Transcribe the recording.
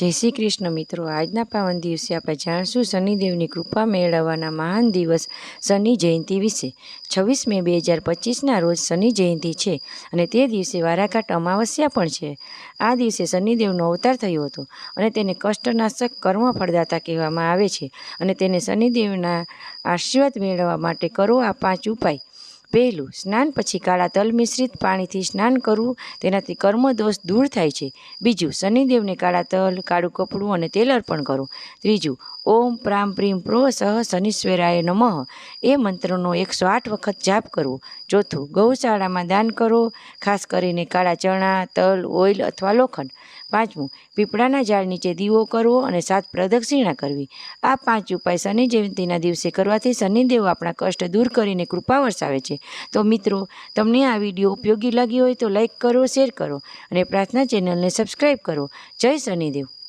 જય શ્રી કૃષ્ણ મિત્રો. આજના પાવન દિવસે આપણે જાણશું શનિદેવની કૃપા મેળવવાના મહાન દિવસ શનિ જયંતિ વિશે. છવ્વીસ મે બે હજાર પચીસના રોજ શનિ જયંતિ છે અને તે દિવસે વારાઘાટ અમાવસ્યા પણ છે. આ દિવસે શનિદેવનો અવતાર થયો હતો અને તેને કષ્ટનાશક કર્મ ફળદાતા કહેવામાં આવે છે અને તેને શનિદેવના આશીર્વાદ મેળવવા માટે કરો આ પાંચ ઉપાય. પહેલું, સ્નાન પછી કાળા તલ મિશ્રિત પાણીથી સ્નાન કરવું, તેનાથી કર્મદોષ દૂર થાય છે. બીજું, શનિદેવને કાળા તલ, કાળું કપડું અને તેલ અર્પણ કરો. ત્રીજું, ઓમ પ્રામ પ્રીમ પ્રો સહ શનિશ્વરાય નમઃ. એ મંત્રનો એકસો આઠ વખત જાપ કરવો. ચોથું, ગૌશાળામાં દાન કરો, ખાસ કરીને કાળા ચણા, તલ, ઓઇલ અથવા લોખંડ. પાંચમું, પીપળાના ઝાડ નીચે દીવો કરવો અને સાત પ્રદક્ષિણા કરવી. આ પાંચ ઉપાય શનિ જયંતિના દિવસે કરવાથી શનિદેવ આપણા કષ્ટ દૂર કરીને કૃપા વરસાવે છે. તો મિત્રો, તમને આ વીડિયો ઉપયોગી લાગ્યો હોય તો લાઈક કરો, શેર કરો અને પ્રાર્થના ચેનલને સબસ્ક્રાઈબ કરો. જય શનિદેવ.